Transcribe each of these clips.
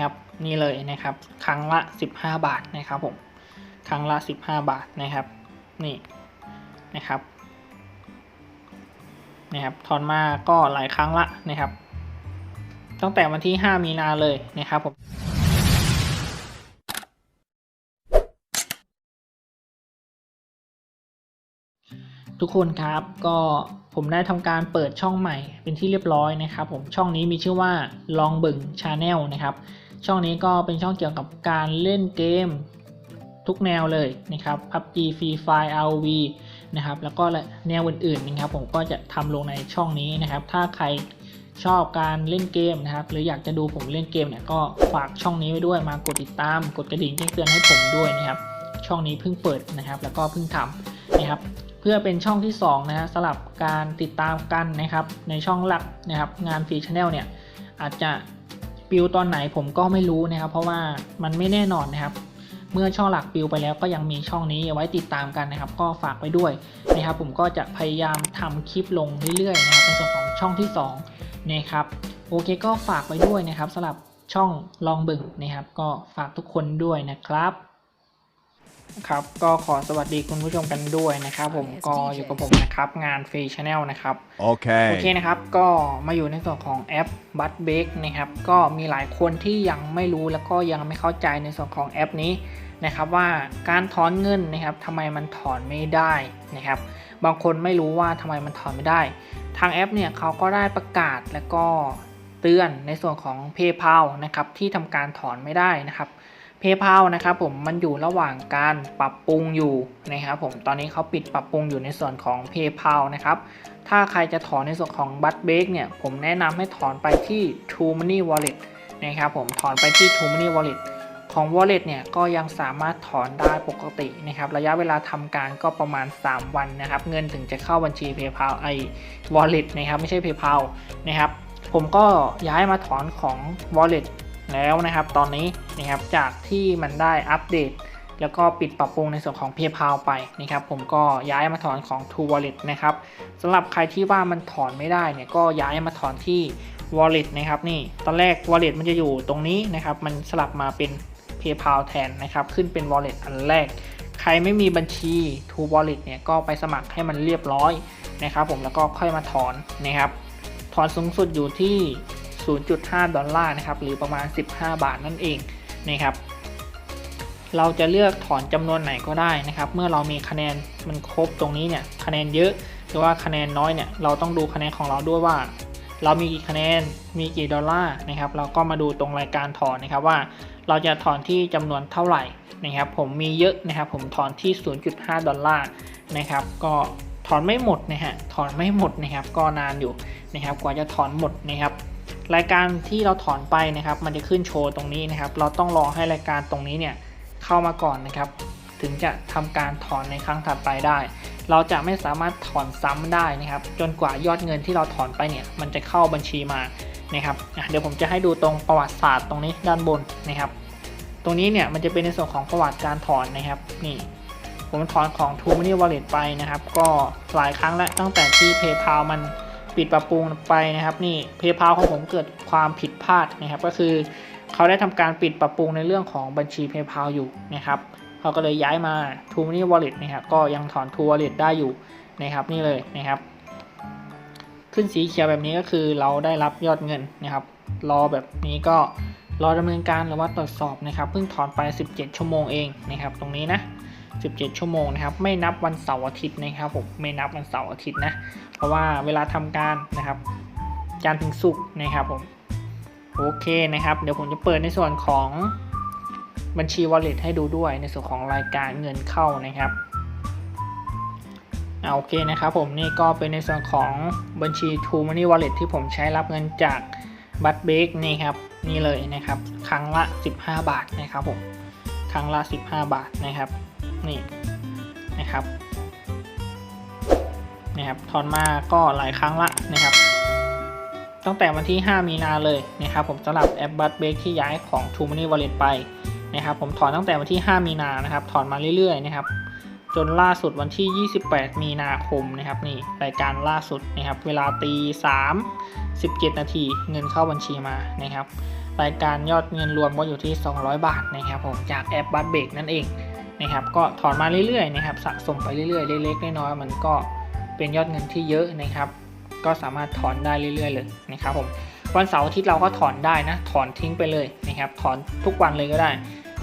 นะครับนี่เลยนะครับ ครั้งละ 15 บาทนะครับผมครั้งละ 15 บาทนะครับ นี่นะครับนะครับถอนมาก็หลายครั้งละนะครับ ตั้งแต่วันที่ 5 มีนาเลยนะครับผมทุกคนครับก็ผมได้ทำการเปิดช่องใหม่เป็นที่เรียบร้อยนะครับ ผมช่องนี้มีชื่อว่าลองบึงชาแนลนะครับ ช่องนี้ก็เป็นช่องเกี่ยวกับการเล่นเกมทุกแนวเลยนะครับ PUBG Free Fire ROV นะครับ แล้วก็แนวอื่นๆนะครับ ผมก็จะทำลงในช่องนี้นะครับ ถ้าใครชอบการเล่นเกมนะครับ หรืออยากจะดูผมเล่นเกมเนี่ยก็ฝากช่องนี้ไว้ด้วยมากดติดตาม กดกระดิ่งแจ้งเตือนให้ผมด้วยนะครับ ช่องนี้เพิ่งเปิดนะครับ แล้วก็เพิ่งทำนะครับ เพื่อเป็นช่องที่2นะฮะสลับการติดตามกันนะครับ ในช่องหลักนะครับ งานฟรีชแนลเนี่ยอาจจะ ปิวตอนไหนผมก็ไม่รู้นะครับ เพราะว่ามันไม่แน่นอนนะครับ เมื่อช่องหลักปิวไปแล้วก็ยังมีช่องนี้ไว้ติดตามกันนะครับ ก็ฝากไปด้วยนะครับ ผมก็จะพยายามทำคลิปลงเรื่อยๆนะครับในส่วนของช่องที่2นะครับโอเคก็ฝากไว้ด้วยนะครับสำหรับช่องลองบึงนะครับ ก็ฝากทุกคนด้วยนะครับ ครับก็ขอสวัสดีคุณผู้ชมกันด้วยนะครับ ผมก็อยู่กับผมนะครับงานฟรีชาแนลนะครับโอเค Okay. นะครับก็มาอยู่ในส่วนของแอป b u t b a k นะครับก็มีหลายคนที่ยังไม่รู้แล้วก็ยังไม่เข้าใจในส่วนของแอปนี้นะครับว่าการถอนเงินนะครับทำไมมันถอนไม่ได้นะครับ บางคนไม่รู้ว่าทำไมมันถอนไม่ได้ ทางแอปเนี่ยเขาก็ได้ประกาศแล้วก็เตือนในส่วนของ PayPal นะครับที่ทำการถอนไม่ได้นะครับ PayPal นะครับผมมันอยู่ระหว่างการปรับปรุงอยู่นะครับผมตอนนี้เขาปิดปรับปรุงอยู่ในส่วนของ PayPal นะครับถ้าใครจะถอนในส่วนของ b u t b a k เนี่ยผมแนะนำให้ถอนไปที่ True Money Wallet นะครับผมถอนไปที่ True Money Wallet ของ Wallet เนี่ยก็ยังสามารถถอนได้ปกตินะครับระยะเวลาทำการก็ประมาณ 3 วันนะครับเงินถึงจะเข้าบัญชี PayPal ไอ Wallet นะครับไม่ใช่ PayPal นะครับผมก็ย้ายมาถอนของ Wallet แล้วนะครับ ตอนนี้นะครับจากที่มันได้อัปเดต แล้วก็ปิดปรับปรุงในส่วนของ PayPal ไปนะครับผมก็ย้ายมาถอนของ True Wallet นะครับสำหรับใครที่ว่ามันถอนไม่ได้เนี่ยก็ย้ายมาถอนที่ Wallet นะครับนี่ตอนแรก Wallet มันจะอยู่ตรงนี้นะครับมันสลับมาเป็น PayPal แทนนะครับขึ้นเป็น Wallet อันแรก ใครไม่มีบัญชี True Wallet เนี่ยก็ไปสมัครให้มันเรียบร้อยนะครับผมแล้วก็ค่อยมาถอนนะครับถอนสูงสุดอยู่ที่ 0.5 ดอลลาร์นะครับหรือประมาณ 15 บาทนั่นเองนะครับเราจะเลือกถอนจำนวนไหนก็ได้นะครับ เมื่อเรามีคะแนนมันครบตรงนี้เนี่ยคะแนนเยอะหรือว่าคะแนนน้อยเนี่ยเราต้องดูคะแนนของเราด้วยว่า เรามีกี่คะแนนมีกี่ดอลลาร์นะครับเราก็มาดูตรงรายการถอนนะครับว่า เราจะถอนที่จำนวนเท่าไหร่นะครับ ผมมีเยอะนะครับ ผมถอนที่ 0.5 ดอลลาร์นะครับ ก็ถอนไม่หมดนะฮะถอนไม่หมดนะครับ ก็นานอยู่นะครับ กว่าจะถอนหมดนะครับ รายการที่เราถอนไปนะครับ มันจะขึ้นโชว์ตรงนี้นะครับ เราต้องรอให้รายการตรงนี้เนี่ยเข้ามาก่อนนะครับ ถึงจะทำการถอนในครั้งถัดไปได้ เราจะไม่สามารถถอนซ้ำได้นะครับ จนกว่ายอดเงินที่เราถอนไปเนี่ย มันจะเข้าบัญชีมานะครับเดี๋ยวผมจะให้ดูตรงประวัติศาสตร์ตรงนี้ด้านบนนะครับ ตรงนี้เนี่ยมันจะเป็นในส่วนของประวัติการถอนนะครับนี่ผมถอนของ True Money Wallet ไปนะครับ ก็หลายครั้งแล้วตั้งแต่ที่ PayPal มัน ปิดปรับปรุงไปนะครับ นี่ PayPal ของผมเกิดความผิดพลาดนะครับ ก็คือเขาได้ทำการปิดปรับปรุงในเรื่องของบัญชี PayPal อยู่นะครับเขาก็เลยย้ายมา True Money Wallet นะครับก็ยังถอน True Wallet ได้อยู่นะครับนี่เลยนะครับ ขึ้นสีเขียวแบบนี้ก็คือเราได้รับยอดเงินนะครับ รอแบบนี้ก็รอดำเนินการหรือว่าตรวจสอบนะครับเพิ่งถอนไป 17 ชั่วโมงเองนะครับ ตรงนี้นะ 17 ชั่วโมงนะครับ ไม่นับวันเสาร์อาทิตย์นะครับผมไม่นับวันเสาร์อาทิตย์นะ เพราะว่าเวลาทำการนะครับจันทร์ถึงศุกร์นะครับผมโอเคนะครับ เดี๋ยวผมจะเปิดในส่วนของบัญชี wallet ให้ดูด้วยในส่วนของรายการเงินเข้านะครับอ่าโอเคนะครับผมนี่ก็เป็นในส่วนของบัญชี True Money Wallet ที่ผมใช้รับเงินจากบัตเบกนี่ครับนี่เลยนะครับ ครั้งละ 15 บาทนะครับผมครั้งละ 15 บาทนะครับ นี่นะครับนะครับถอนมาก็หลายครั้งละนะครับ ตั้งแต่วันที่ 5 มีนาเลยนะครับ ผมสำหรับแอปบัตเบรกที่ย้ายของ True Money Wallet ไปนะครับ ผมถอนตั้งแต่วันที่ 5 มีนานะครับ ถอนมาเรื่อยๆนะครับ จนล่าสุดวันที่ 28 มีนาคมนะครับนี่รายการล่าสุดนะครับ เวลาตี3 17 นาทีเงินเข้าบัญชีมานะครับ รายการยอดเงินรวมก็อยู่ที่ 200 บาทนะครับ ผมจากแอปบัตเบรกนั่นเอง นะครับก็ถอนมาเรื่อยๆนะครับสะสมไปเรื่อยๆเล็กๆน้อยๆมันก็เป็นยอดเงินที่เยอะนะครับ ก็สามารถถอนได้เรื่อยๆเลยนะครับผมวันเสาร์อาทิตย์เราก็ถอนได้นะถอนทิ้งไปเลยนะครับถอนทุกวันเลยก็ได้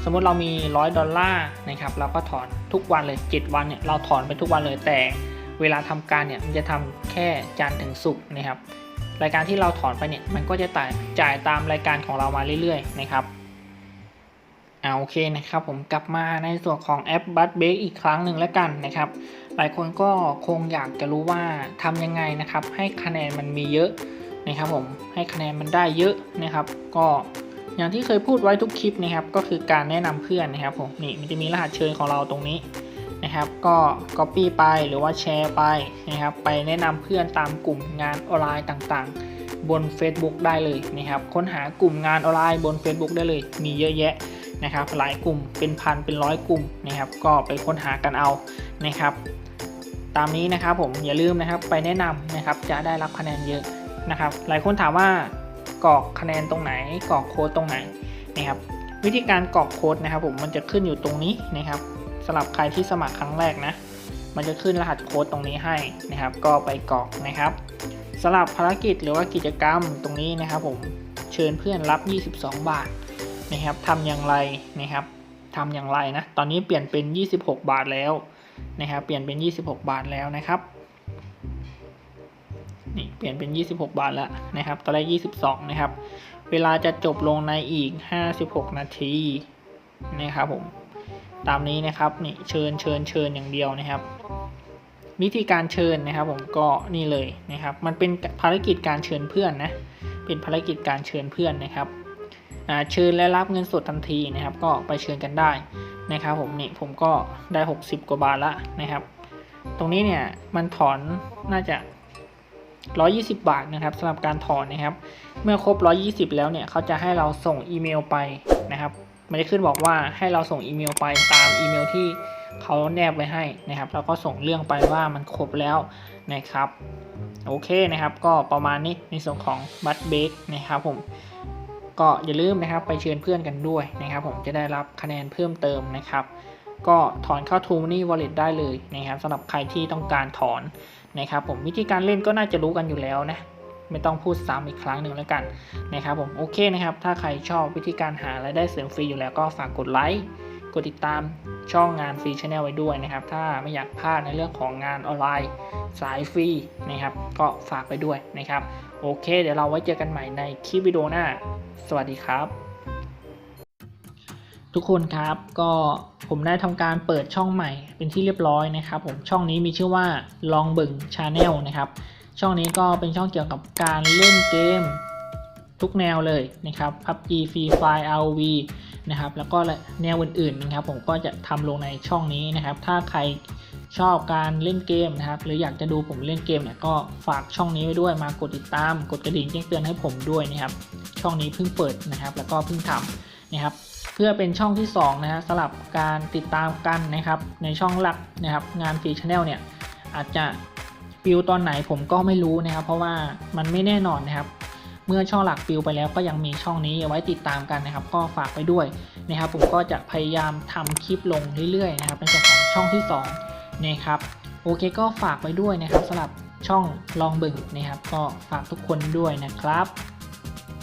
สมมุติเรามี 100 ดอลลาร์นะครับเราก็ถอนทุกวันเลย 7 วันเนี่ยเราถอนไปทุกวันเลยแต่เวลาทำการเนี่ยมันจะทำแค่จันทร์ถึงศุกร์นะครับรายการที่เราถอนไปเนี่ยมันก็จะจ่ายจ่ายตามรายการของเรามาเรื่อยๆนะครับ อาโอเคนะครับผมกลับมาในส่วนของแอปบัตเบ k อีกครั้งหนึ่งแล้วกันนะครับ หลายคนก็คงอยากจะรู้ว่าทำยังไงนะครับ ให้คะแนนมันมีเยอะนะครับผมให้คะแนนมันได้เยอะนะครับ ก็อย่างที่เคยพูดไว้ทุกคลิปนะครับ ก็คือการแนะนำเพื่อนนะครับผมนี่มันจะมีรหัสเชิญของเราตรงนี้นะครับ ก็ Copy ไปหรือว่าแชร์ไปนะครับ ไปแนะนำเพื่อนตามกลุ่มงานออนไลน์ต่างๆ บน Facebook ได้เลยนะครับ ค้นหากลุ่มงานออนไลน์บน Facebook ได้เลย มีเยอะแยะ นะครับหลายกลุ่มเป็นพันเป็นร้อยกลุ่มนะครับก็ไปค้นหากันเอานะครับ ตามนี้นะครับผมอย่าลืมนะครับไปแนะนำนะครับจะได้รับคะแนนเยอะนะครับ หลายคนถามว่ากรอกคะแนนตรงไหนกรอกโค้ดตรงไหนนะครับวิธีการกรอกโค้ดนะครับ ผมมันจะขึ้นอยู่ตรงนี้นะครับสำหรับใครที่สมัครครั้งแรกนะมันจะขึ้นรหัสโค้ดตรงนี้ให้นะครับ ก็ไปกรอกนะครับสำหรับภารกิจหรือว่ากิจกรรมตรงนี้นะครับ ผมเชิญเพื่อนรับ 22 บาท นะครับทำอย่างไรนะครับทำอย่างไรนะตอนนี้เปลี่ยนเป็น 26 บาทแล้วนะครับเปลี่ยนเป็น 26 บาทแล้วนะครับนี่เปลี่ยนเป็น 26 บาทแล้วนะครับตอนแรก 22 นะครับ เวลาจะจบลงในอีก 56 นาทีนะครับผมตามนี้นะครับนี่เชิญเชิญเชิญอย่างเดียวนะครับ วิธีการเชิญนะครับผมก็นี่เลยนะครับ มันเป็นภารกิจการเชิญเพื่อนนะเป็นภารกิจการเชิญเพื่อนนะครับ เชิญและรับเงินสดทันทีนะครับ ก็ไปเชิญกันได้นะครับผมนี่ผมก็ได้ 60 กว่าบาทละนะครับ ตรงนี้เนี่ยมันถอนน่าจะ 120 บาทนะครับสำหรับการถอนนะครับ เมื่อครบ 120 แล้วเนี่ยเขาจะให้เราส่งอีเมลไปนะครับมันจะขึ้นบอกว่าให้เราส่งอีเมลไปตามอีเมลที่เขาแนบไว้ให้นะครับแล้วก็ส่งเรื่องไปว่ามันครบแล้วนะครับ โอเคนะครับ ก็ประมาณนี้ในส่วนของบัตเบกนะครับผม ก็อย่าลืมนะครับไปเชิญเพื่อนกันด้วยนะครับ ผมจะได้รับคะแนนเพิ่มเติมนะครับ ก็ถอนเข้า t ูนี่ Wallet ได้เลยนะครับสำหรับใครที่ต้องการถอนนะครับ ผมวิธีการเล่นก็น่าจะรู้กันอยู่แล้วนะไม่ต้องพูดซ้ำอีกครั้งหนึ่งแล้วกันนะครับผมโอเคนะครับ ถ้าใครชอบวิธีการหารายได้เสริมฟรีอยู่แล้วก็ฝากกดไลค์ ดติดตามช่องงานฟรีชาแนลไว้ด้วยนะครับ ถ้าไม่อยากพลาดในเรื่องของงานออนไลน์สายฟรีนะครับ ก็ฝากไปด้วยนะครับ โอเค เดี๋ยวเราไว้เจอกันใหม่ในคลิปวิดีโอหน้า สวัสดีครับ ทุกคนครับ ก็ผมได้ทำการเปิดช่องใหม่เป็นที่เรียบร้อยนะครับ ผมช่องนี้มีชื่อว่าลองบึงชาแนลนะครับ ช่องนี้ก็เป็นช่องเกี่ยวกับการเล่นเกมทุกแนวเลยนะครับ PUBG Free Fire ROV นะครับ แล้วก็แนวอื่นๆนะครับ ผมก็จะทำลงในช่องนี้นะครับ ถ้าใครชอบการเล่นเกมนะครับ หรืออยากจะดูผมเล่นเกมเนี่ยก็ฝากช่องนี้ไว้ด้วยมากดติดตาม กดกระดิ่งแจ้งเตือนให้ผมด้วยนะครับ ช่องนี้เพิ่งเปิดนะครับ แล้วก็เพิ่งทำนะครับ เพื่อเป็นช่องที่2นะฮะสลับการติดตามกันนะครับ ในช่องหลักนะครับ งานฟรีชาแนลเนี่ยอาจจะปิวตอนไหนผมก็ไม่รู้นะครับ เพราะว่ามันไม่แน่นอนนะครับ เมื่อช่องหลักปิวไปแล้วก็ยังมีช่องนี้เอาไว้ติดตามกันนะครับ ก็ฝากไปด้วยนะครับผมก็จะพยายามทำคลิปลงเรื่อยๆนะครับในส่วนของช่องที่2นะครับโอเคก็ฝากไปด้วยนะครับสำหรับช่องลองบึงนะครับ ก็ฝากทุกคนด้วยนะครับ